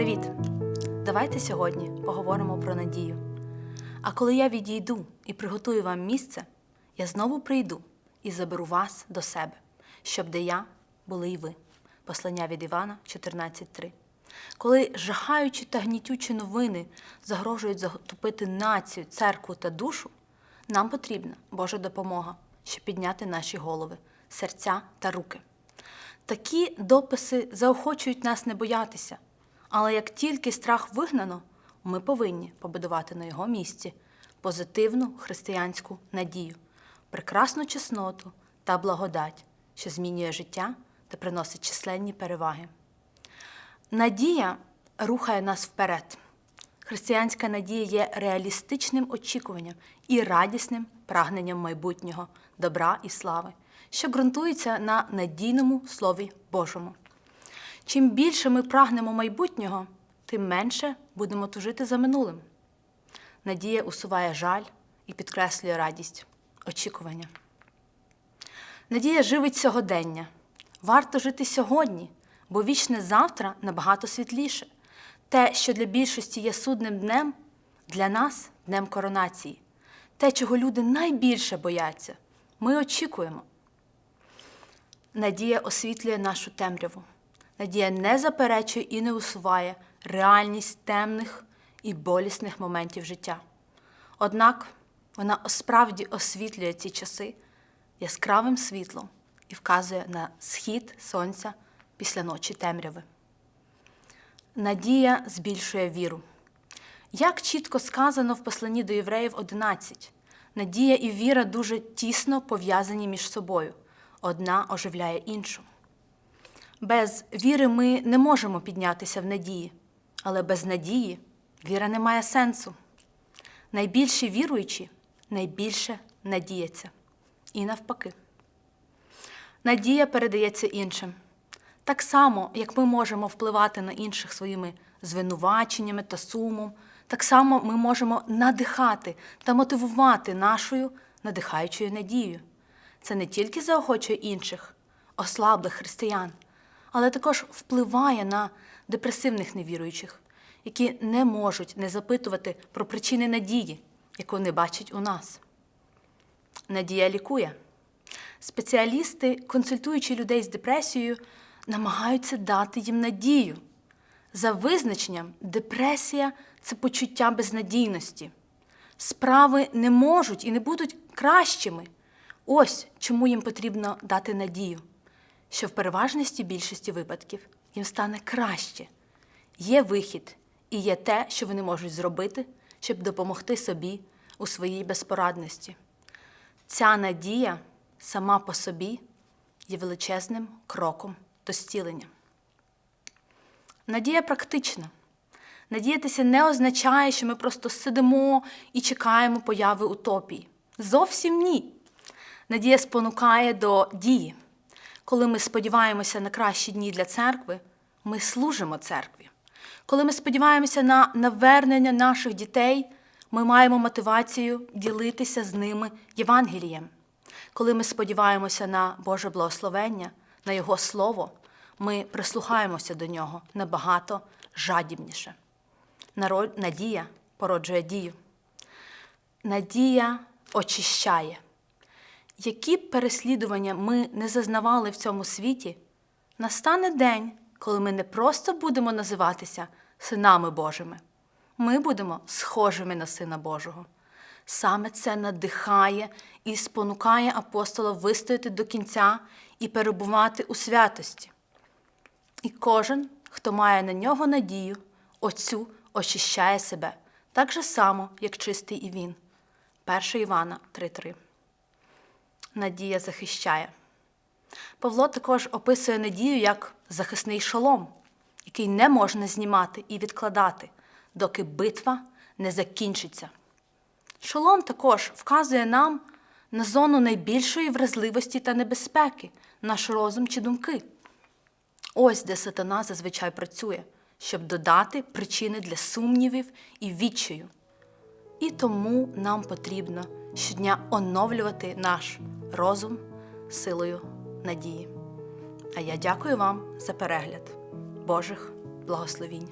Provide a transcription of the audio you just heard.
Привіт! Давайте сьогодні поговоримо про надію. А коли я відійду і приготую вам місце, я знову прийду і заберу вас до себе, щоб де я були й ви. Послання від Івана 14.3. Коли жахаючі та гнітючі новини загрожують затопити націю, церкву та душу, нам потрібна Божа допомога, щоб підняти наші голови, серця та руки. Такі дописи заохочують нас не боятися, але як тільки страх вигнано, ми повинні побудувати на його місці позитивну християнську надію, прекрасну чесноту та благодать, що змінює життя та приносить численні переваги. Надія рухає нас вперед. Християнська надія є реалістичним очікуванням і радісним прагненням майбутнього, добра і слави, що ґрунтується на надійному Слові Божому. Чим більше ми прагнемо майбутнього, тим менше будемо тужити за минулим. Надія усуває жаль і підкреслює радість, очікування. Надія живить сьогодення. Варто жити сьогодні, бо вічне завтра набагато світліше. Те, що для більшості є судним днем, для нас днем коронації. Те, чого люди найбільше бояться, ми очікуємо. Надія освітлює нашу темряву. Надія не заперечує і не усуває реальність темних і болісних моментів життя. Однак вона справді освітлює ці часи яскравим світлом і вказує на схід сонця після ночі темряви. Надія збільшує віру. Як чітко сказано в посланні до євреїв 11, надія і віра дуже тісно пов'язані між собою, одна оживляє іншу. Без віри ми не можемо піднятися в надії, але без надії віра не має сенсу. Найбільші віруючі найбільше надіяться. І навпаки. Надія передається іншим. Так само, як ми можемо впливати на інших своїми звинуваченнями та сумом, так само ми можемо надихати та мотивувати нашою надихаючою надією. Це не тільки заохочує інших, ослаблих християн, але також впливає на депресивних невіруючих, які не можуть не запитувати про причини надії, яку не бачать у нас. Надія лікує. Спеціалісти, консультуючи людей з депресією, намагаються дати їм надію. За визначенням, депресія це почуття безнадійності. Справи не можуть і не будуть кращими. Ось чому їм потрібно дати надію, що в переважності більшості випадків їм стане краще. Є вихід і є те, що вони можуть зробити, щоб допомогти собі у своїй безпорадності. Ця надія сама по собі є величезним кроком до зцілення. Надія практична. Надіятися не означає, що ми просто сидимо і чекаємо появи утопії. Зовсім ні. Надія спонукає до дії. Коли ми сподіваємося на кращі дні для церкви, ми служимо церкві. Коли ми сподіваємося на навернення наших дітей, ми маємо мотивацію ділитися з ними Євангелієм. Коли ми сподіваємося на Боже благословення, на Його Слово, ми прислухаємося до нього набагато жадібніше. Надія породжує дію. Надія очищає. Які б переслідування ми не зазнавали в цьому світі, настане день, коли ми не просто будемо називатися синами Божими, ми будемо схожими на Сина Божого. Саме це надихає і спонукає апостола вистояти до кінця і перебувати у святості. І кожен, хто має на нього надію, оцю очищає себе так же само, як чистий і він. 1 Івана 3:3. Надія захищає. Павло також описує надію як захисний шолом, який не можна знімати і відкладати, доки битва не закінчиться. Шолом також вказує нам на зону найбільшої вразливості та небезпеки, наш розум чи думки. Ось де сатана зазвичай працює, щоб додати причини для сумнівів і відчаю. І тому нам потрібно щодня оновлювати наш розум силою надії. А я дякую вам за перегляд Божих благословінь.